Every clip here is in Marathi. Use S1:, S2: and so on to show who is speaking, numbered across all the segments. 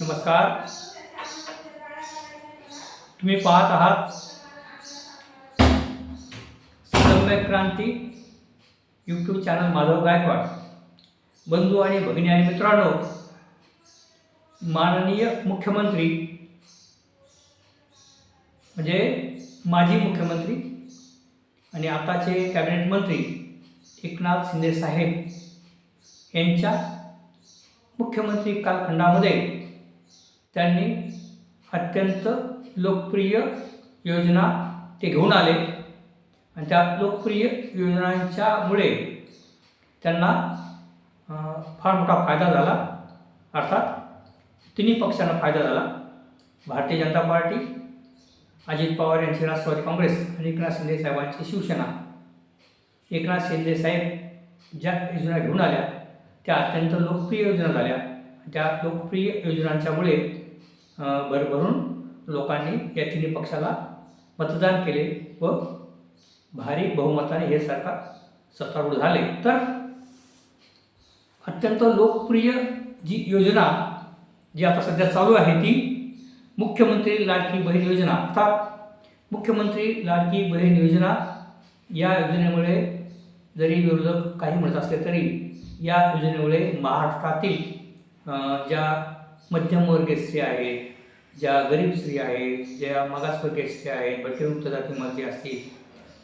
S1: नमस्कार. तुम्ही पाहत आहात सम्यक क्रांती यूट्यूब चॅनल माधव गायकवाड. बंधू आणि भगिनी आणि मित्रांनो माननीय मुख्यमंत्री म्हणजे माजी मुख्यमंत्री आणि आताचे कॅबिनेट मंत्री एकनाथ शिंदे साहेब यांच्या मुख्यमंत्री कालखंडामध्ये त्यांनी अत्यंत लोकप्रिय योजना ते घेऊन आले. आणि त्या लोकप्रिय योजनांच्यामुळे त्यांना फार मोठा फायदा झाला. अर्थात तिन्ही पक्षांना फायदा झाला. भारतीय जनता पार्टी अजित पवार यांची राष्ट्रवादी काँग्रेस आणि एकनाथ शिंदे साहेबांची शिवसेना. एकनाथ शिंदे साहेब ज्या योजना घेऊन आल्या त्या अत्यंत लोकप्रिय योजना झाल्या. त्या लोकप्रिय योजनांच्यामुळे भरभरून लोकांनी या तिन्ही पक्षाला मतदान केले व भारी बहुमताने हे सरकार सत्तारूढ झाले. तर अत्यंत लोकप्रिय जी योजना जी आता सध्या चालू आहे ती मुख्यमंत्री लाडकी बहीण योजना. अर्थात मुख्यमंत्री लाडकी बहीण योजना या योजनेमुळे जरी विरोधक काही म्हणत असले तरी या योजनेमुळे महाराष्ट्रातील ज्या मध्यमवर्गीय स्त्रिया आहेत ज्या गरीब स्त्रिया आहेत ज्या मागासवर्गीय स्त्रिया आहेत भटकेमुक्त जातीमध्ये असतील.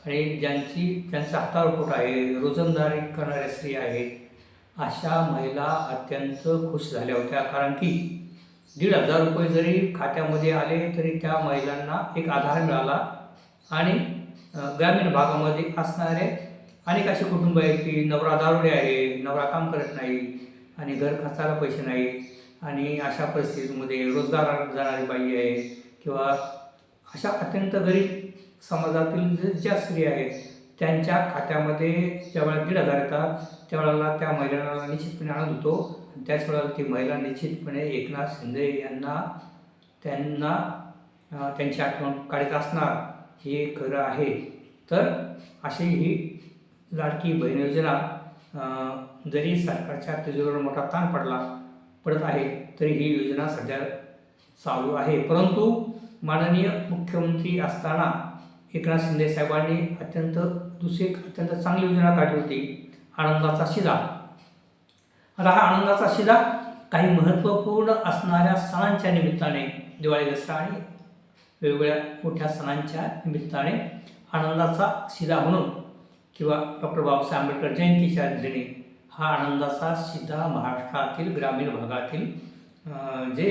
S1: आणि ज्यांची त्यांचा हातावर पोट आहे रोजंदारी करणाऱ्या स्त्रिया आहेत अशा महिला अत्यंत खुश झाल्या होत्या. कारण की दीड हजार रुपये जरी खात्यामध्ये आले तरी त्या महिलांना एक आधार मिळाला. आणि ग्रामीण भागामध्ये असणारे अनेक असे कुटुंब आहेत की नवरा दारुडे आहे नवरा काम करत नाही आणि घर खर्चाला पैसे नाही आणि अशा परिस्थितीमध्ये रोजगार जाणारी बाई आहे किंवा अशा अत्यंत गरीब समाजातील ज्या स्त्री आहेत त्यांच्या खात्यामध्ये ज्यावेळेला दीड हजार येतात त्यावेळेला त्या महिलांना निश्चितपणे आनंद होतो. त्याच वेळेला ती महिला निश्चितपणे एकनाथ शिंदे यांना त्यांना त्यांची आठवण काढत असणार हे खरं आहे. तर अशी ही लाडकी बहीण योजना जरी सरकारच्या तिजोरीवर मोठा ताण पडला पडत आहे तरी ही योजना सध्या चालू आहे. परंतु माननीय मुख्यमंत्री असताना एकनाथ शिंदे साहेबांनी अत्यंत दुसरी अत्यंत चांगली योजना काढली होती आनंदाचा शिदा आता हा आनंदाचा शिदा काही महत्त्वपूर्ण असणाऱ्या सणांच्या निमित्ताने दिवाळी दसरा आणि वेगवेगळ्या मोठ्या सणांच्या निमित्ताने आनंदाचा शिदा म्हणून किंवा डॉक्टर बाबासाहेब आंबेडकर जयंतीच्या दिनी हा आनंदाचा सीधा महाराष्ट्रातील ग्रामीण भागातील जे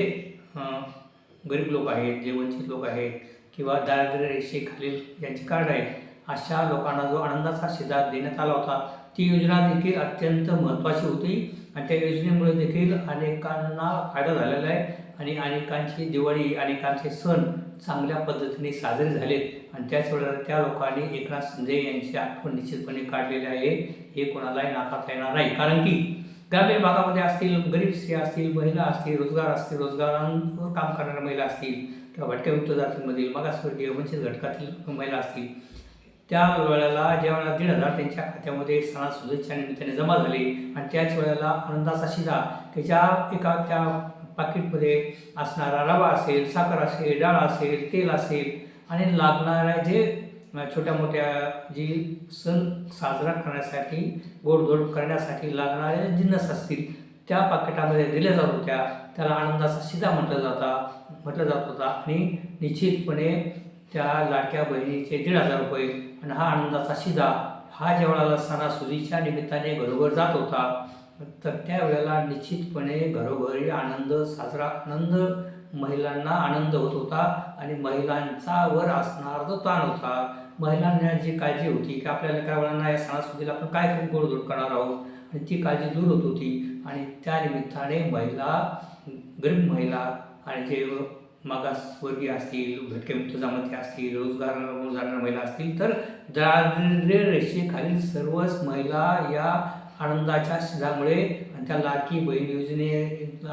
S1: गरीब लोक आहेत जे वंचित लोक आहेत किंवा दारिद्र्य रेषेखालील ज्यांची कार्ड आहेत अशा लोकांना जो आनंदाचा शिदा देण्यात आला होता ती योजना देखील अत्यंत महत्त्वाची होती आणि त्या योजनेमुळे देखील अनेकांना फायदा झालेला आहे आणि अनेकांची दिवाळी अनेकांचे सण चांगल्या पद्धतीने साजरे झालेत. आणि त्याच वेळेला त्या लोकांनी एकनाथ शिंदे यांची आठवण निश्चितपणे काढलेली आहे. हे कोणालाही नाकारता येणार नाही. कारण की ग्रामीण भागामध्ये असतील गरीब स्त्रिया असतील महिला असतील रोजगार असतील रोजगारांवर काम करणाऱ्या महिला असतील किंवा भटक्यामुक्त जातींमधील मागासवर्गीय वंचित घटकातील महिला असतील त्या वेळेला ज्या वेळेला दीड हजार त्यांच्या खात्यामध्ये सणासुदीच्या निमित्ताने जमा झाले आणि त्याच वेळेला आनंदाचा शिदा त्याच्या एका त्या पाकिटमध्ये असणारा रवा असेल साखर असेल डाळ असेल तेल असेल आणि लागणाऱ्या जे छोट्या मोठ्या जी सण साजरा करण्यासाठी गोडधोड करण्यासाठी लागणाऱ्या जिन्नस असतील त्या पाकिटामध्ये दिल्या जात होत्या. त्याला आनंदाचा शिदा म्हटलं जाता म्हटलं जात होता. आणि निश्चितपणे त्या लाडक्या बहिणीचे दीड हजार रुपये आणि हा आनंदाचा शिदा हा ज्यावेळेला सणासुदीच्या निमित्ताने घरोघर जात होता. तर त्यावेळेला निश्चितपणे घरोघरी आनंद साजरा आनंद महिलांना आनंद होत होता आणि महिलांचा वर असणारा जो ताण होता महिलांना जी काळजी होती की आपल्याला काय वेळांना या सणासुदीला आपण काय गोडधोड करणार आहोत? आणि ती काळजी दूर होत होती. आणि त्या निमित्ताने महिला गरीब महिला आणि जे मागासवर्गीय असतील भटकेमुक्त जमाती असतील रोजगार जाणाऱ्या महिला असतील तर दारिद्र्य रेषेखालील सर्वच महिला या आनंदाच्या शिधामुळे त्या लाडकी बहीण योजने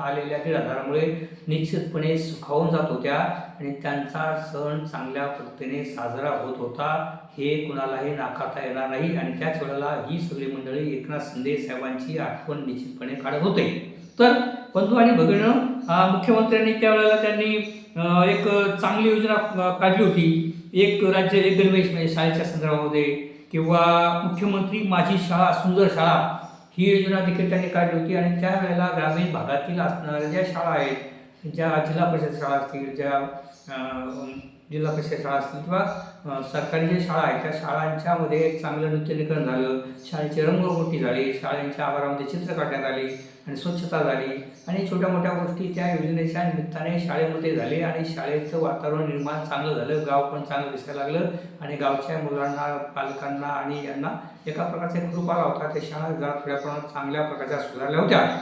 S1: आलेल्या दीड हजारामुळे निश्चितपणे सुखावून जात होत्या आणि त्यांचा सण चांगल्या पद्धतीने साजरा होत होता. हे कुणालाही नाकारता येणार नाही आणि त्याच वेळेला ही सगळी मंडळी एकनाथ शिंदे साहेबांची आठवण निश्चितपणे काढत होते. तर बंधू आणि भगिनीनं मुख्यमंत्र्यांनी त्यावेळेला त्यांनी एक चांगली योजना काढली होती. एक राज्य एक गणवेश म्हणजे शाळेच्या संदर्भामध्ये किंवा मुख्यमंत्री माझी शाळा सुंदर शाळा ही योजना देखील त्यांनी काढली होती आणि त्यावेळेला ग्रामीण भागातील असणाऱ्या ज्या शाळा आहेत ज्या जिल्हा परिषद शाळा असतील ज्या जिल्हा परिषद शाळा असतील किंवा सरकारी ज्या शाळा आहेत त्या शाळांच्यामध्ये एक चांगलं नूतनीकरण झालं. शाळेची रंगरोगटी झाली. शाळेच्या आवारामध्ये चित्र काढण्यात आली. आणि स्वच्छता झाली. आणि छोट्या मोठ्या गोष्टी त्या योजनेच्या निमित्ताने शाळेमध्ये झाले आणि शाळेचं वातावरण निर्माण चांगलं झालं. गाव पण चांगलं दिसायला लागलं आणि गावच्या मुलांना पालकांना आणि यांना एका प्रकारचा कृपा आला होता. त्या शाळा जरा थोड्या प्रमाणात चांगल्या प्रकारच्या सुधारल्या होत्या.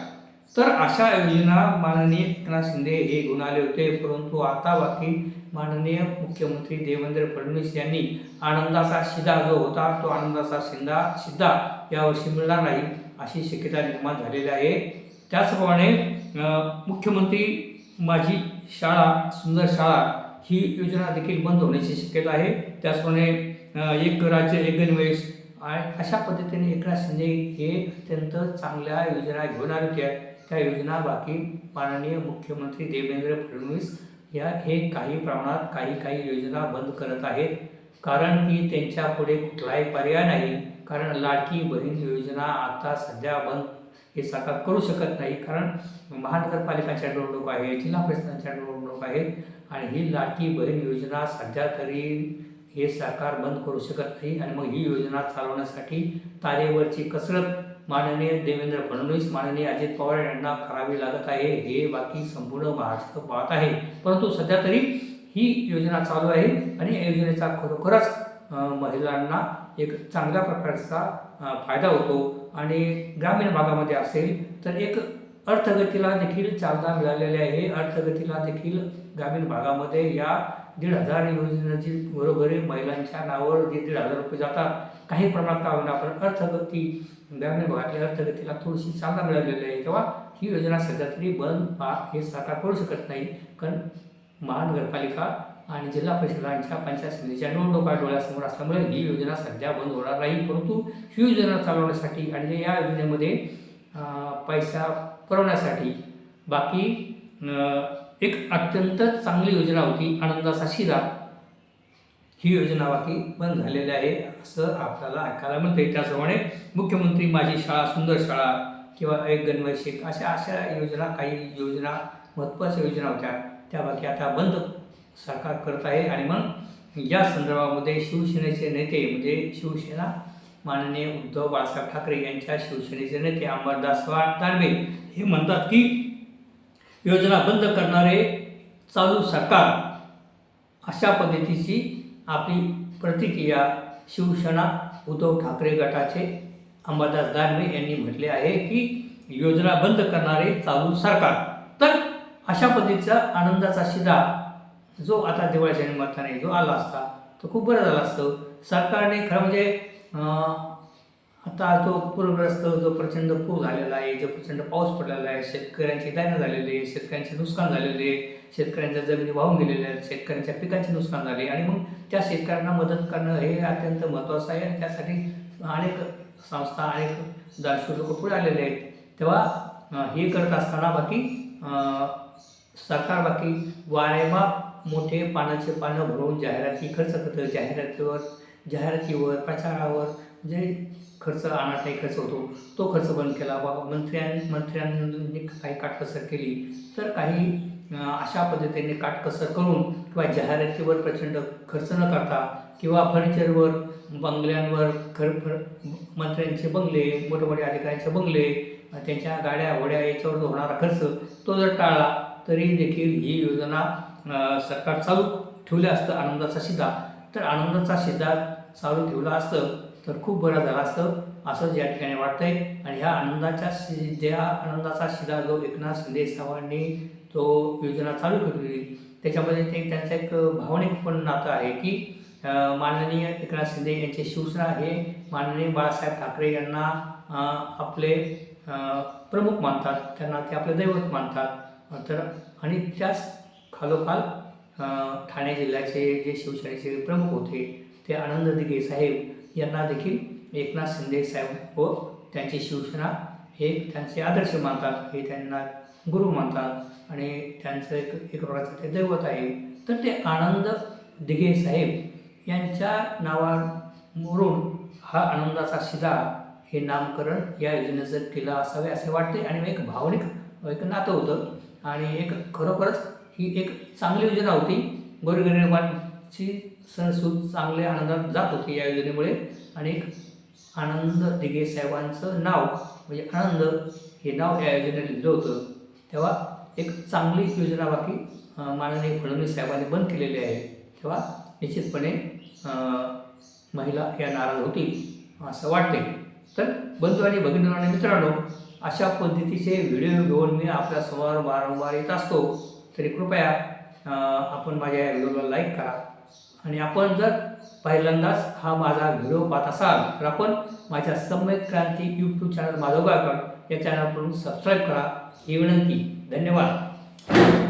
S1: तर अशा योजना माननीय एकनाथ शिंदे हे घेऊन आले होते. परंतु आता बाकी माननीय मुख्यमंत्री देवेंद्र फडणवीस यांनी आनंदाचा शिदा जो होता तो आनंदाचा शिंदा शिद्धा यावर्षी मिळणार नाही अशी शक्यता निर्माण झालेली आहे. त्याचप्रमाणे मुख्यमंत्री माझी शाळा सुंदर शाळा ही योजना देखील बंद होण्याची शक्यता आहे. त्याचप्रमाणे एक राज्य एक गणवेश आणि अशा पद्धतीने एकनाथ शिंदे हे अत्यंत चांगल्या योजना घेऊन आले होत्या. त्या योजना बाकी माननीय मुख्यमंत्री देवेंद्र फडणवीस या हे काही प्रमाणात काही काही योजना बंद करत आहेत. कारण की त्यांच्यापुढे कुठलाही पर्याय नाही. कारण लाडकी बहीण योजना आता सध्या बंद हे साकार करू शकत नाही. कारण महानगरपालिकाच्या निवडणूक आहे जिल्हा परिषदांच्या निवडणूक आहेत आणि ही लाडकी बहीण योजना सध्या तरी हे सरकार बंद करू शकत नाही आणि मग ही योजना चालवण्यासाठी तारेवरची कसरत माननीय देवेंद्र फडणवीस माननीय अजित पवार यांना करावी लागत आहे. हे बाकी संपूर्ण महाराष्ट्र पाहत आहे. परंतु सध्या तरी ही योजना चालू आहे आणि या योजनेचा खरोखरच महिलांना एक चांगल्या प्रकारचा फायदा होतो. आणि ग्रामीण भागामध्ये असेल तर एक अर्थगतीला देखील चालना मिळालेली आहे. अर्थगतीला देखील ग्रामीण भागामध्ये या दीड हजार योजनेची बरोबरी महिलांच्या नावावर जे दीड हजार रुपये जातात काही प्रमाणात का होईना पण अर्थगती ग्रामीण भागातल्या अर्थगतीला थोडीशी चालना मिळालेली आहे. तेव्हा ही योजना सध्या तरी बंद हा हे सरकार करू शकत नाही. कारण महानगरपालिका आणि जिल्हा परिषदांच्या पंचायत समितीच्या निवडणुका डोळ्यासमोर असल्यामुळे ही योजना सध्या बंद होणार नाही. परंतु ही योजना चालवण्यासाठी आणि या योजनेमध्ये पैसा पुरवण्यासाठी बाकी एक अत्यंत चांगली योजना होती आनंदाचा शिरा. ही योजना बाकी बंद झालेली आहे असं आपल्याला ऐकायला मिळते त्याचप्रमाणे मुख्यमंत्री माझी शाळा सुंदर शाळा किंवा एक गणवैशिक अशा अशा योजना काही योजना महत्त्वाच्या योजना होत्या. त्या बाकी आता बंद साकार करत आहे. आणि मग या संदर्भामध्ये शिवसेनेचे नेते म्हणजे शिवसेना माननीय उद्धव बाळासाहेब ठाकरे यांच्या शिवसेनेचे नेते अंबरदास दानवे हे म्हणतात की योजना बंद करणारे चालू सरकार अशा पद्धतीची आपली प्रतिक्रिया शिवसेना उद्धव ठाकरे गटाचे अंबादास दानवे यांनी म्हटले आहे की योजना बंद करणारे चालू सरकार. तर अशा पद्धतीचा आनंदाचा शिदा जो आता दिवाळीच्या निमित्ताने जो आला असता तो खूप बरं झाला असतं. सरकारने खरं म्हणजे आता जो पूरग्रस्त जो प्रचंड पूर झालेला आहे जो प्रचंड पाऊस पडलेला आहे शेतकऱ्यांची दायनं झालेली आहे शेतकऱ्यांचे नुकसान झालेले आहे शेतकऱ्यांच्या जमिनी वाहून गेलेल्या आहेत शेतकऱ्यांच्या पिकांचे नुकसान झाले आणि मग त्या शेतकऱ्यांना मदत करणं हे अत्यंत महत्त्वाचं आहे आणि त्यासाठी अनेक संस्था अनेक दानशूर लोक पुढे आलेले आहेत. तेव्हा हे करत असताना बाकी सरकार बाकी वारेमाप मोठे पानाचे पानं भरून जाहिराती खर्च करतं. जाहिरातीवर जाहिरातीवर प्रचारावर जे खर्च अनाठाई खर्च होतो तो खर्च बंद केला. बाबा मंत्र्यां मंत्र्यांनी काही काटकसर केली. तर काही अशा पद्धतीने काटकसर करून किंवा जाहिरातीवर प्रचंड खर्च न करता किंवा फर्निचरवर बंगल्यांवर खर फर मंत्र्यांचे बंगले मोठमोठे अधिकाऱ्यांचे बंगले त्यांच्या गाड्या घोड्या याच्यावर होणारा खर्च तो जर टाळला तरी देखील ही योजना सरकार चालू ठेवलं असतं आनंदाचा शिदा. तर आनंदाचा शिदा चालू ठेवला असतं तर खूप बरं झालं असतं असंच या ठिकाणी वाटतंय. आणि ह्या आनंदाच्या शिद्या आनंदाचा शिदा जो एकनाथ शिंदे साहेबांनी तो योजना चालू केलेली. त्याच्यामध्ये ते त्यांचं एक भावनिक पण नातं आहे की माननीय एकनाथ शिंदे यांचे शिवसेना हे माननीय बाळासाहेब ठाकरे यांना आपले प्रमुख मानतात. त्यांना ते आपले दैवत मानतात. तर आणि त्याच खालोखाल ठाणे जिल्ह्याचे जे शिवसेनेचे प्रमुख होते ते आनंद दिघे साहेब यांना देखील एकनाथ शिंदे साहेब व त्यांची शिवसेना हे त्यांचे आदर्श मानतात हे त्यांना गुरु मानतात आणि त्यांचं एक एक प्रकारचं ते दैवत आहे. तर ते आनंद दिघे साहेब यांच्या नावावरून हा आनंदाचा शिदा हे नामकरण या योजनेचं केलं असावे असे वाटते आणि एक भावनिक एक नातं होतं आणि एक खरोखरच ही एक चांगली योजना होती. गोरगरिबांची सणसूद चांगल्या आनंदात जात होती या योजनेमुळे. आणि एक आनंद दिघे साहेबांचं नाव म्हणजे आनंद हे नाव या योजनेला लिहिलं होतं. तेव्हा एक चांगली योजना बाकी माननीय फडणवीस साहेबांनी बंद केलेली आहे. तेव्हा निश्चितपणे महिला या नाराज होतील असं वाटते तर बंधू आणि भगिनी आणि मित्रांनो अशा पद्धतीचे व्हिडिओ घेऊन मी आपल्यासमोर वारंवार येत असतो. तरी कृपया आपण माझ्या या व्हिडिओला लाईक करा. आणि आपण जर पहिल्यांदाच हा माझा व्हिडिओ पाहत असाल तर आपण माझ्या सम्यक क्रांती यूट्यूब चॅनल माधव गायकवाड या चॅनलकडून सबस्क्राईब करा. ही विनंती. धन्यवाद.